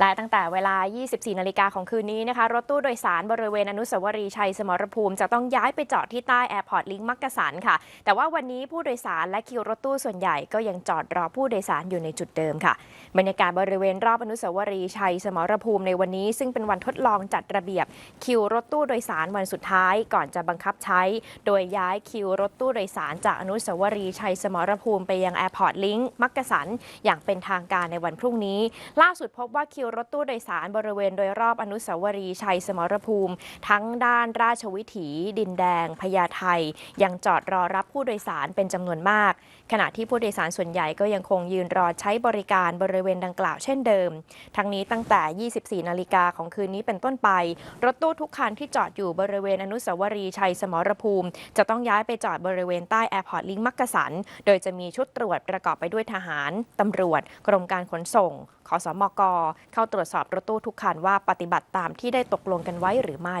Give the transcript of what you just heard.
และตั้งแต่เวลา 24 นาฬิกาของคืนนี้นะคะ รถตู้โดยสารบริเวณอนุสาวรีย์ชัยสมรภูมิ จะต้องย้ายไปจอดที่ใต้แอร์พอร์ตลิงก์มักกะสันค่ะ แต่ว่าวันนี้ผู้โดยสารและคิวรถตู้ส่วนใหญ่ก็ยังจอดรอผู้โดยสารอยู่ในจุดเดิมค่ะ บรรยากาศบริเวณรอบอนุสาวรีย์ชัยสมรภูมิในวันนี้ ซึ่งเป็นวันทดลองจัดระเบียบคิวรถตู้โดยสารวันสุดท้าย ก่อนจะบังคับใช้ โดยย้ายคิวรถตู้โดยสารจากอนุสาวรีย์ชัยสมรภูมิไปยังแอร์พอร์ตลิงก์มักกะสันอย่างเป็นทางการในวันพรุ่งนี้ ล่าสุดพบว่าคิวรถตู้โดยสารบริเวณโดยรอบอนุสาวรีย์ชัยสมรภูมิ ทั้งด้านราชวิถี ดินแดง พญาไทยังจอดรอรับผู้โดยสารเป็นจำนวนมาก ขณะที่ผู้โดยสารส่วนใหญ่ก็ยังคงยืนรอใช้บริการบริเวณดังกล่าวเช่นเดิม ทั้งนี้ตั้งแต่ 24 นาฬิกาของคืนนี้เป็นต้นไป รถตู้ทุกคันที่จอดอยู่บริเวณอนุสาวรีย์ชัยสมรภูมิ จะต้องย้ายไปจอดบริเวณใต้แอร์พอร์ตลิงก์มักกะสัน โดยจะมีชุดตรวจประกอบไปด้วยทหาร ตำรวจ กรมการขนส่งขอสมกเข้าตรวจสอบรถตู้ทุกคันว่าปฏิบัติตามที่ได้ตกลงกันไว้หรือไม่